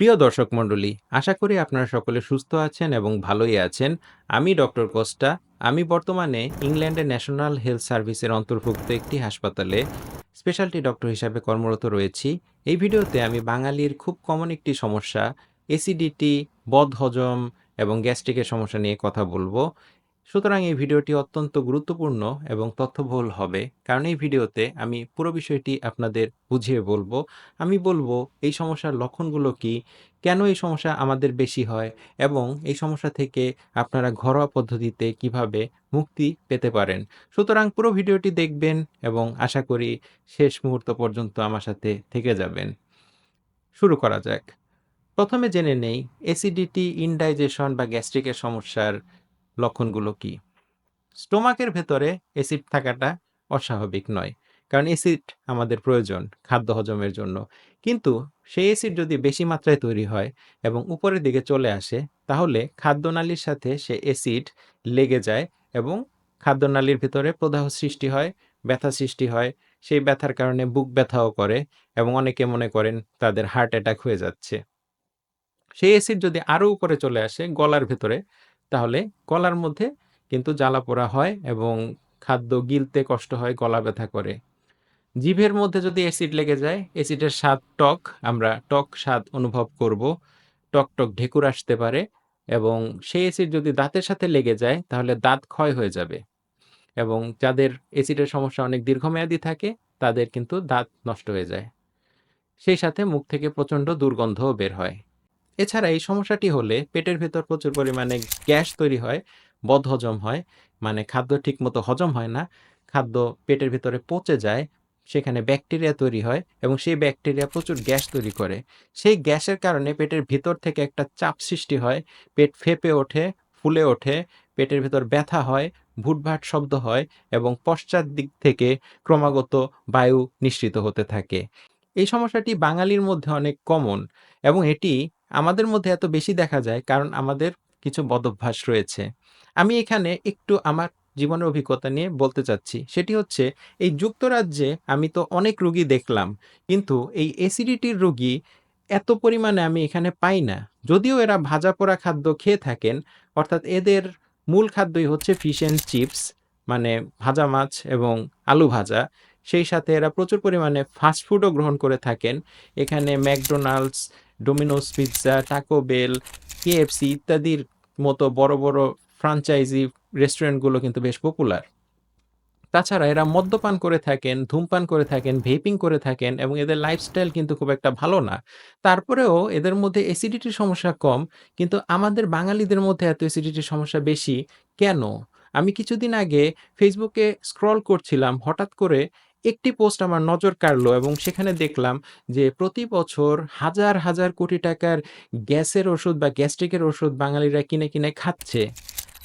প্রিয় দর্শক মণ্ডলী, আশা করি আপনারা সকলে সুস্থ আছেন এবং ভালোই আছেন। আমি ডক্টর কোস্টা। আমি বর্তমানে ইংল্যান্ডের ন্যাশনাল হেলথ সার্ভিসের অন্তর্ভুক্ত একটি হাসপাতালে স্পেশালিটি ডক্টর হিসাবে কর্মরত রয়েছি। এই ভিডিওতে আমি বাঙালির খুব কমন একটি সমস্যা, এসিডিটি, বদহজম এবং গ্যাস্ট্রিকের সমস্যা নিয়ে কথা বলব। সুতরাং এই ভিডিওটি অত্যন্ত গুরুত্বপূর্ণ এবং তথ্যবহুল হবে, কারণ এই ভিডিওতে আমি পুরো বিষয়টি আপনাদের বুঝিয়ে বলব। আমি বলব, এই সমস্যার লক্ষণগুলো কি, কেন এই সমস্যা আমাদের বেশি হয়, এবং এই সমস্যা থেকে আপনারা ঘরোয়া পদ্ধতিতে কীভাবে মুক্তি পেতে পারেন। সুতরাং পুরো ভিডিওটি দেখবেন এবং আশা করি শেষ মুহূর্ত পর্যন্ত আমার সাথে থেকে যাবেন। শুরু করা যাক। প্রথমে জেনে নেই অ্যাসিডিটি ইনডাইজেশন বা গ্যাস্ট্রিকের সমস্যার লক্ষণগুলো কি? স্টোমাকের ভেতরে অ্যাসিড থাকাটা অস্বাভাবিক নয়, কারণ অ্যাসিড আমাদের প্রয়োজন খাদ্য হজমের জন্য। কিন্তু সেই অ্যাসিড যদি বেশি মাত্রায় তৈরি হয় এবং উপরের দিকে চলে আসে, তাহলে খাদ্যনালীর সাথে সে অ্যাসিড লেগে যায় এবং খাদ্যনালীর ভিতরে প্রদাহ সৃষ্টি হয়, ব্যথা সৃষ্টি হয়। সেই ব্যথার কারণে বুক ব্যথাও করে এবং অনেকে মনে করেন তাদের হার্ট অ্যাটাক হয়ে যাচ্ছে। সেই অ্যাসিড যদি আরও উপরে চলে আসে, গলার ভেতরে তাহলে গলার মধ্যে কিন্তু জ্বালা পোড়া হয় এবং খাদ্য গিলতে কষ্ট হয়, গলা ব্যথা করে। জিভের মধ্যে যদি অ্যাসিড লেগে যায়, অ্যাসিডের স্বাদ টক, আমরা টক স্বাদ অনুভব করব। টক টক ঢেকুর আসতে পারে এবং সেই অ্যাসিড যদি দাঁতের সাথে লেগে যায়, তাহলে দাঁত ক্ষয় হয়ে যাবে এবং যাদের অ্যাসিডের সমস্যা অনেক দীর্ঘমেয়াদী থাকে, তাদের কিন্তু দাঁত নষ্ট হয়ে যায়। সেই সাথে মুখ থেকে প্রচণ্ড দুর্গন্ধও বের হয়। এছাড়া এই সমস্যাটি হলে পেটের ভেতর প্রচুর পরিমাণে গ্যাস তৈরি হয় বদহজম হয় মানে খাদ্য ঠিকমতো হজম হয় না, খাদ্য পেটের ভিতরে পচে যায়, সেখানে ব্যাকটেরিয়া তৈরি হয় এবং সেই ব্যাকটেরিয়া প্রচুর গ্যাস তৈরি করে। সেই গ্যাসের কারণে পেটের ভিতর থেকে একটা চাপ সৃষ্টি হয়, পেট ফেপে ওঠে, ফুলে ওঠে, পেটের ভেতর ব্যথা হয়, ভুটভাট শব্দ হয় এবং পশ্চাৎ দিক থেকে ক্রমাগত বায়ু নিঃসৃত হতে থাকে। এই সমস্যাটি বাঙালির মধ্যে অনেক কমন এবং এটি আমাদের মধ্যে এত বেশি দেখা যায় কারণ আমাদের কিছু বদভ্যাস রয়েছে। আমি এখানে একটু আমার জীবনের অভিজ্ঞতা নিয়ে বলতে চাচ্ছি। সেটি হচ্ছে, এই যুক্তরাজ্যে আমি তো অনেক রুগী দেখলাম, কিন্তু এই অ্যাসিডিটির রুগী এত পরিমাণে আমি এখানে পাই না। যদিও এরা ভাজা পোড়া খাদ্য খেয়ে থাকেন, অর্থাৎ এদের মূল খাদ্যই হচ্ছে ফিশ অ্যান্ড চিপস মানে ভাজা মাছ এবং আলু ভাজা। সেই সাথে এরা প্রচুর পরিমাণে ফাস্টফুডও গ্রহণ করে থাকেন। এখানে McDonald's Domino's pizza taco bell KFC ইত্যাদির মতো বড় বড় ফ্রাঞ্চাইজি রেস্টুরেন্টগুলো কিন্তু বেশ পপুলার তাছাড়া এরা মদ্যপান করে থাকেন, ধূমপান করে থাকেন ভেপিং করে থাকেন এবং এদের লাইফস্টাইল কিন্তু খুব একটা ভালো না। তারপরেও এদের মধ্যে অ্যাসিডিটির সমস্যা কম, কিন্তু আমাদের বাঙালিদের মধ্যে এত অ্যাসিডিটির সমস্যা বেশি কেন? আমি কিছুদিন আগে ফেসবুকে স্ক্রল করছিলাম, হঠাৎ করে একটি পোস্ট আমার নজর কাড়লো এবং সেখানে দেখলাম যে প্রতি বছর হাজার হাজার কোটি টাকার গ্যাসের ওষুধ বা গ্যাস্ট্রিকের ওষুধ বাঙালিরা কিনে কিনে খাচ্ছে।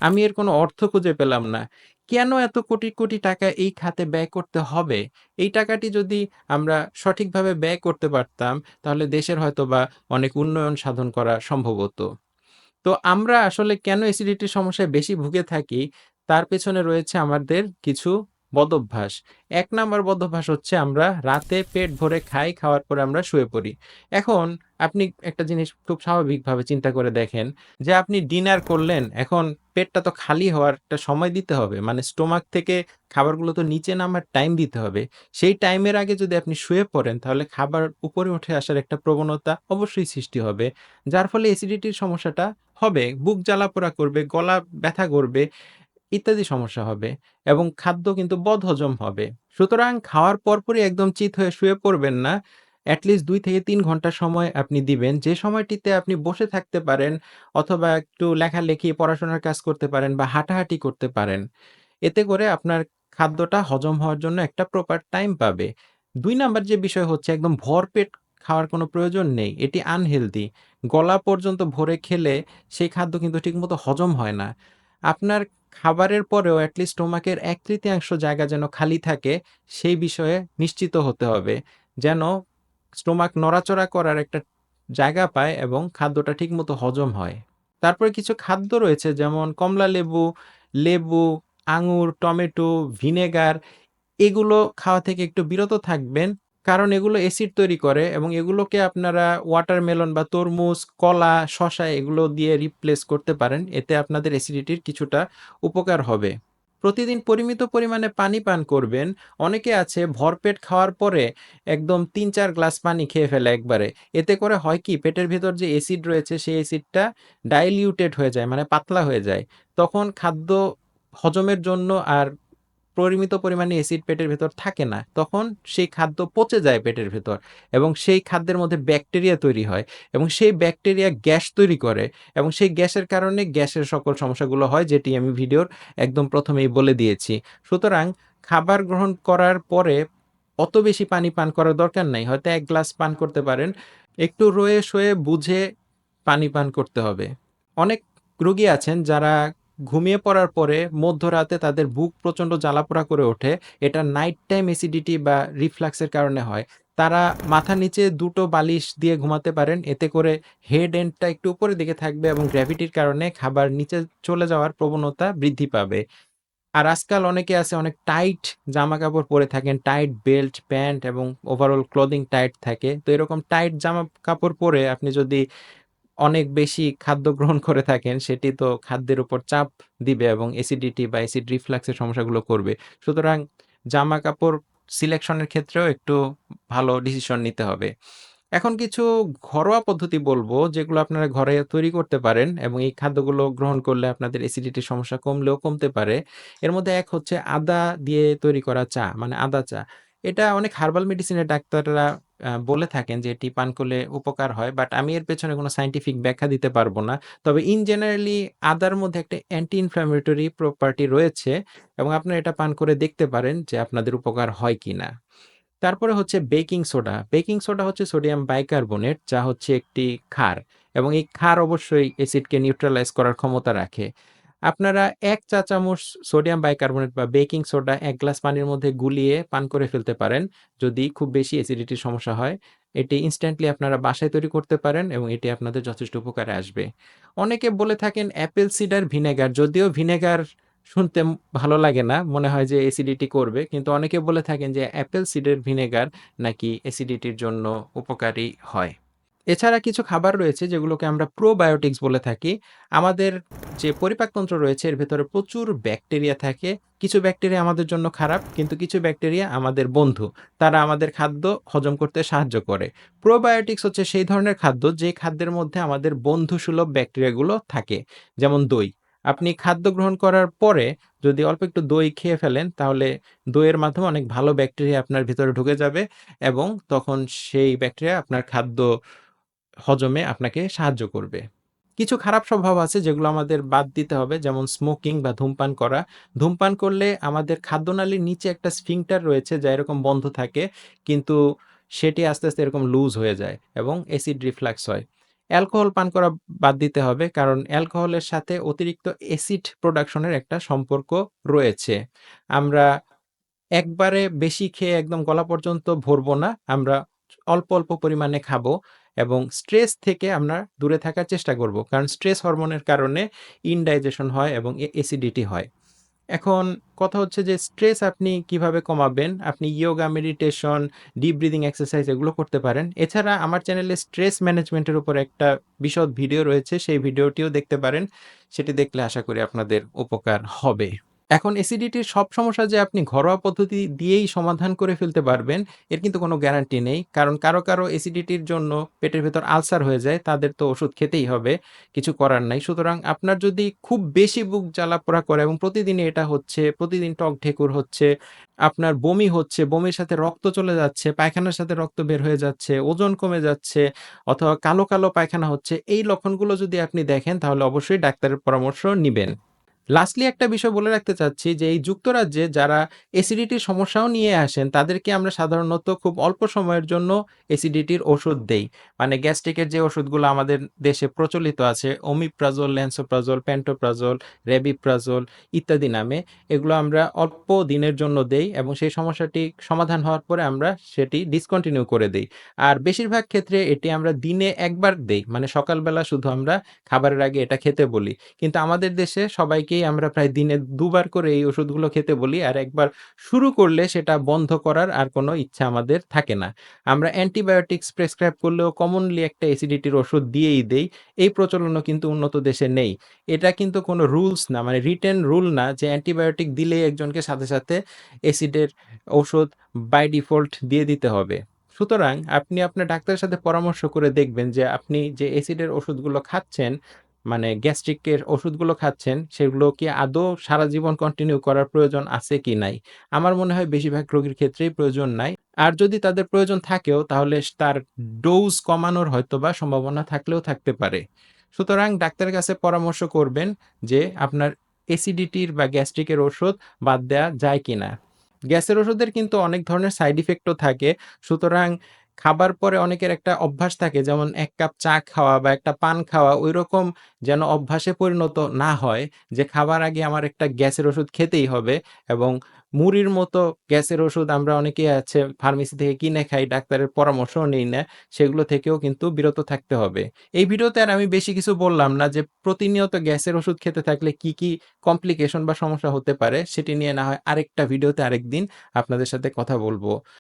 আমি এর কোনো অর্থ খুঁজে পেলাম না। কেন এত কোটি কোটি টাকা এই খাতে ব্যয় করতে হবে? এই টাকাটি যদি আমরা সঠিকভাবে ব্যয় করতে পারতাম, তাহলে দেশের হয়তো বা অনেক উন্নয়ন সাধন করা সম্ভব হতো। তো আমরা আসলে কেন অ্যাসিডিটির সমস্যায় বেশি ভুগে থাকি, তার পেছনে রয়েছে আমাদের কিছু বদভ্যাস। এক নাম্বার বদভ্যাস হচ্ছে আমরা রাতে পেট ভরে খাই, খাওয়ার পরে আমরা শুয়ে পড়ি। এখন আপনি একটা জিনিস খুব স্বাভাবিকভাবে চিন্তা করে দেখেন যে আপনি ডিনার করলেন, এখন পেটটা তো খালি হওয়ার একটা সময় দিতে হবে। মানে স্টোমাক থেকে খাবারগুলো তো নিচে নামার টাইম দিতে হবে। সেই টাইমের আগে যদি আপনি শুয়ে পড়েন, তাহলে খাবার উপরে উঠে আসার একটা প্রবণতা অবশ্যই সৃষ্টি হবে। যার ফলে অ্যাসিডিটির সমস্যাটা হবে। বুক জ্বালা পোড়া করবে, গলা ব্যথা করবে ইত্যাদি সমস্যা হবে এবং খাদ্য কিন্তু বদহজম হবে। সুতরাং খাওয়ার পরপরই একদম চিত হয়ে শুয়ে পড়বেন না। অ্যাটলিস্ট দুই থেকে তিন ঘণ্টা সময় আপনি দিবেন। যে সময়টিতে আপনি বসে থাকতে পারেন অথবা একটু লেখালেখি, পড়াশোনার কাজ করতে পারেন বা হাঁটাহাঁটি করতে পারেন। এতে করে আপনার খাদ্যটা হজম হওয়ার জন্য একটা প্রপার টাইম পাবে। দুই নাম্বার যে বিষয় হচ্ছে একদম ভরপেট খাওয়ার কোনো প্রয়োজন নেই। এটি আনহেলদি গলা পর্যন্ত ভরে খেলে সেই খাদ্য কিন্তু ঠিকমতো হজম হয় না। আপনার খাবারের পরেও অ্যাটলিস্ট স্টোমাকের এক তৃতীয়াংশ জায়গা যেন খালি থাকে, সেই বিষয়ে নিশ্চিত হতে হবে। যেন স্টোমাক নড়াচড়া করার একটা জায়গা পায় এবং খাদ্যটা ঠিকমতো হজম হয়। তারপরে কিছু খাদ্য রয়েছে যেমন কমলা লেবু লেবু, আঙুর, টমেটো, ভিনেগার, এগুলো খাওয়া থেকে একটু বিরত থাকবেন। কারণ এগুলো অ্যাসিড তৈরি করে এবং এগুলোকে আপনারা ওয়াটারমেলন বা তরমুজ, কলা, শসা এগুলো দিয়ে রিপ্লেস করতে পারেন। এতে আপনাদের অ্যাসিডিটির কিছুটা উপকার হবে। প্রতিদিন পরিমিত পরিমাণে পানি পান করবেন। অনেকে আছে ভরপেট খাওয়ার পরে একদম ৩-৪ গ্লাস পানি খেয়ে ফেলে একবারে। এতে করে হয় কি পেটের ভেতর যে অ্যাসিড রয়েছে সেই অ্যাসিডটা ডাইলিউটেড হয়ে যায় মানে পাতলা হয়ে যায়। তখন খাদ্য হজমের জন্য আর পরিমিত পরিমাণে অ্যাসিড পেটের ভেতর থাকে না। তখন সেই খাদ্য পচে যায় পেটের ভেতর এবং সেই খাদ্যের মধ্যে ব্যাকটেরিয়া তৈরি হয় এবং সেই ব্যাকটেরিয়া গ্যাস তৈরি করে এবং সেই গ্যাসের কারণে গ্যাসের সকল সমস্যাগুলো হয় যেটি আমি ভিডিওর একদম প্রথমেই বলে দিয়েছি। সুতরাং খাবার গ্রহণ করার পরে অত বেশি পানি পান করার দরকার নাই। হয়তো এক গ্লাস পান করতে পারেন। একটু রয়ে শোয়ে বুঝে পানি পান করতে হবে। অনেক রোগী আছেন যারা ঘুমিয়ে পড়ার পরে মধ্যরাতে তাদের বুক প্রচণ্ড জ্বালাপোড়া করে ওঠে। এটা নাইট টাইম অ্যাসিডিটি বা রিফ্লাক্সের কারণে হয়। তারা মাথার নিচে দুটো বালিশ দিয়ে ঘুমাতে পারেন। এতে করে হেড এন্ডটা একটু উপরের দিকে থাকবে এবং গ্র্যাভিটির কারণে খাবার নিচে চলে যাওয়ার প্রবণতা বৃদ্ধি পাবে। আর আজকাল অনেকে আছে অনেক টাইট জামাকাপড় পরে থাকেন। টাইট বেল্ট, প্যান্ট এবং ওভারঅল ক্লদিং টাইট থাকে। তো এরকম টাইট জামা-কাপড় পরে আপনি যদি অনেক বেশি খাদ্য গ্রহণ করে থাকেন, সেটি তো খাদ্যের উপর চাপ দিবে এবং অ্যাসিডিটি বা অ্যাসিড রিফ্লাক্সের সমস্যাগুলো করবে। সুতরাং জামা কাপড় এর ক্ষেত্রেও একটু ভালো ডিসিশন নিতে হবে। এখন কিছু ঘরোয়া পদ্ধতি বলব, যেগুলো আপনারা ঘরে তৈরি করতে পারেন এবং এই খাদ্যগুলো গ্রহণ করলে আপনাদের অ্যাসিডিটির সমস্যা কমলেও কমতে পারে। এর মধ্যে এক হচ্ছে আদা দিয়ে তৈরি করা চা মানে আদা চা। এটা অনেক হার্বাল মেডিসিনের ডাক্তাররা বলে থাকেন যে এটি পান করলে উপকার হয়। বাট আমি এর পেছনে কোনো সাইন্টিফিক ব্যাখ্যা দিতে পারব না। তবে ইন জেনারেলি আদার মধ্যে একটা অ্যান্টি ইনফ্ল্যামেটরি প্রপার্টি রয়েছে এবং আপনারা এটা পান করে দেখতে পারেন যে আপনাদের উপকার হয় কিনা। তারপরে হচ্ছে বেকিং সোডা। বেকিং সোডা হচ্ছে সোডিয়াম বাইকার্বনেট যা হচ্ছে একটি ক্ষার এবং এই ক্ষার অবশ্যই অ্যাসিডকে নিউট্রালাইজ করার ক্ষমতা রাখে। আপনারা এক চা চামচ সোডিয়াম বাইকার্বনেট বা বেকিং সোডা এক গ্লাস পানির মধ্যে গুলিয়ে পান করে ফেলতে পারেন। যদি খুব বেশি অ্যাসিডিটির সমস্যা হয়। এটি ইনস্ট্যান্টলি আপনারা বাসায় তৈরি করতে পারেন এবং এটি আপনাদের যথেষ্ট উপকারে আসবে। অনেকে বলে থাকেন অ্যাপেল সিডার ভিনেগার যদিও ভিনেগার শুনতে ভালো লাগে না। মনে হয় যে অ্যাসিডিটি করবে। কিন্তু অনেকে বলে থাকেন যে অ্যাপেল সিডের ভিনেগার নাকি অ্যাসিডিটির জন্য উপকারী হয়। এছাড়া কিছু খাবার রয়েছে যেগুলোকে আমরা প্রোবায়োটিক্স বলে থাকি। আমাদের যে পরিপাকতন্ত্র রয়েছে, এর ভেতরে প্রচুর ব্যাকটেরিয়া থাকে। কিছু ব্যাকটেরিয়া আমাদের জন্য খারাপ, কিন্তু কিছু ব্যাকটেরিয়া আমাদের বন্ধু। তারা আমাদের খাদ্য হজম করতে সাহায্য করে। প্রোবায়োটিক্স হচ্ছে সেই ধরনের খাদ্য যে খাদ্যের মধ্যে আমাদের বন্ধুসুলভ ব্যাকটেরিয়াগুলো থাকে। যেমন দই। আপনি খাদ্য গ্রহণ করার পরে যদি অল্প একটু দই খেয়ে ফেলেন, তাহলে দইয়ের মাধ্যমে অনেক ভালো ব্যাকটেরিয়া আপনার ভিতরে ঢুকে যাবে এবং তখন সেই ব্যাকটেরিয়া আপনার খাদ্য হজমে আপনাকে সাহায্য করবে। কিছু খারাপ স্বভাব আছে যেগুলো আমাদের বাদ দিতে হবে যেমন স্মোকিং বা ধূমপান করা। ধূমপান করলে আমাদের খাদ্যনালীর নিচে একটা স্ফিংক্টার রয়েছে যা এরকম বন্ধ থাকে কিন্তু সেটি আস্তে, আস্তে এরকম লুজ হয়ে যায় এবং অ্যাসিড রিফ্লাক্স হয়। অ্যালকোহল পান করা বাদ দিতে হবে কারণ অ্যালকোহলের সাথে অতিরিক্ত অ্যাসিড প্রোডাকশনের একটা সম্পর্ক রয়েছে। আমরা একবারে বেশি খেয়ে একদম গলা পর্যন্ত ভরবো না। আমরা অল্প, অল্প পরিমাণে খাব এবং স্ট্রেস থেকে আমরা দূরে থাকার চেষ্টা করব। কারণ স্ট্রেস হরমোনের কারণে ইনডাইজেশন হয় এবং অ্যাসিডিটি হয়। এখন কথা হচ্ছে যে স্ট্রেস আপনি কীভাবে কমাবেন? আপনি yoga, meditation, deep breathing exercise এগুলো করতে পারেন। এছাড়া আমার চ্যানেলে স্ট্রেস ম্যানেজমেন্টের উপর একটা বিশদ ভিডিও রয়েছে। সেই ভিডিওটিও দেখতে পারেন। সেটি দেখলে আশা করি আপনাদের উপকার হবে। এখন অ্যাসিডিটির সব সমস্যা যে আপনি ঘরোয়া পদ্ধতি দিয়েই সমাধান করে ফেলতে পারবেন এর কিন্তু কোনো গ্যারান্টি নেই। কারণ কারও, কারও অ্যাসিডিটির জন্য পেটের ভেতর আলসার হয়ে যায়। তাদের তো ওষুধ খেতেই হবে। কিছু করার নাই। সুতরাং আপনার যদি খুব বেশি বুক জ্বালাপোড়া করে এবং প্রতিদিনই এটা হচ্ছে, প্রতিদিন টক ঢেকুর হচ্ছে, আপনার বমি হচ্ছে, বমির সাথে রক্ত চলে যাচ্ছে, পায়খানার সাথে রক্ত বের হয়ে যাচ্ছে, ওজন কমে যাচ্ছে অথবা কালো, কালো পায়খানা হচ্ছে। এই লক্ষণগুলো যদি আপনি দেখেন তাহলে অবশ্যই ডাক্তারের পরামর্শ নিবেন। লাস্টলি একটা বিষয় বলে রাখতে চাচ্ছি যে এই যুক্তরাজ্যে যারা অ্যাসিডিটির সমস্যাও নিয়ে আসেন তাদেরকে আমরা সাধারণত খুব অল্প সময়ের জন্য অ্যাসিডিটির ওষুধ দেই। মানে গ্যাস্ট্রিকের যে ওষুধগুলো আমাদের দেশে প্রচলিত আছে ওমিপ্রাজোল, ল্যান্সোপ্রাজোল, প্যান্টোপ্রাজোল, রেবিপ্রাজোল ইত্যাদি নামে এগুলো আমরা অল্প দিনের জন্য দেই এবং সেই সমস্যাটি সমাধান হওয়ার পরে আমরা সেটি ডিসকন্টিনিউ করে দেই। আর বেশিরভাগ ক্ষেত্রে এটি আমরা দিনে একবার দেই। মানে সকালবেলা শুধু আমরা খাবারের আগে এটা খেতে বলি। কিন্তু আমাদের দেশে সবাইকে অনেকেই আমরা প্রায় দিনে দুবার করে এই ওষুধগুলো খেতে বলি। আর একবার শুরু করলে সেটা বন্ধ করার আর কোনো ইচ্ছা আমাদের থাকে না। আমরা অ্যান্টিবায়োটিক্স প্রেসক্রাইব করলেও কমনলি একটা অ্যাসিডিটির ওষুধ দিয়েই দেই। এই প্রচলনও কিন্তু উন্নত দেশে নেই। এটা কিন্তু কোনো রুলস না মানে রিটেন রুল না যে অ্যান্টিবায়োটিক দিলেই একজনকে সাথে, সাথে অ্যাসিডের ওষুধ বাই ডিফল্ট দিয়ে দিতে হবে। সুতরাং আপনি আপনার ডাক্তারের সাথে পরামর্শ করে দেখবেন যে আপনি যে অ্যাসিডের ওষুধগুলো খাচ্ছেন, মানে গ্যাস্ট্রিকের ওষুধগুলো খাচ্ছেন, সেগুলো কি আদৌ সারা জীবন কন্টিনিউ করার প্রয়োজন আছে কি নাই? আমার মনে হয় বেশিরভাগ রোগীর ক্ষেত্রেই প্রয়োজন নাই। আর যদি তাদের প্রয়োজন থাকেও, তাহলে তার ডোজ কমানোর হয়তো বা সম্ভাবনা থাকলেও থাকতে পারে। সুতরাং ডাক্তারের কাছে পরামর্শ করবেন যে আপনার অ্যাসিডিটির বা গ্যাস্ট্রিকের ওষুধ বাদ দেওয়া যায় কিনা? গ্যাসের ওষুধের কিন্তু অনেক ধরনের সাইড ইফেক্টও থাকে। সুতরাং খাবার পরে অনেকের একটা অভ্যাস থাকে যেমন ১ কাপ চা খাওয়া বা একটা পান খাওয়া ঐরকম যেন অভ্যাসে পরিণত না হয় যে খাবার আগে আমার একটা গ্যাসের ওষুধ খেতেই হবে এবং মুড়ির মতো গ্যাসের ওষুধ আমরা অনেকেই আছে ফার্মেসি থেকে কিনে খাই, ডাক্তারের পরামর্শও নেই না। সেগুলো থেকেও কিন্তু বিরত থাকতে হবে। এই ভিডিওতে আর আমি বেশি কিছু বললাম না যে প্রতিনিয়ত গ্যাসের ওষুধ খেতে থাকলে কি, কি কমপ্লিকেশন বা সমস্যা হতে পারে সেটি নিয়ে না হয় আরেকটা ভিডিওতে আরেকদিন আপনাদের সাথে কথা বলব।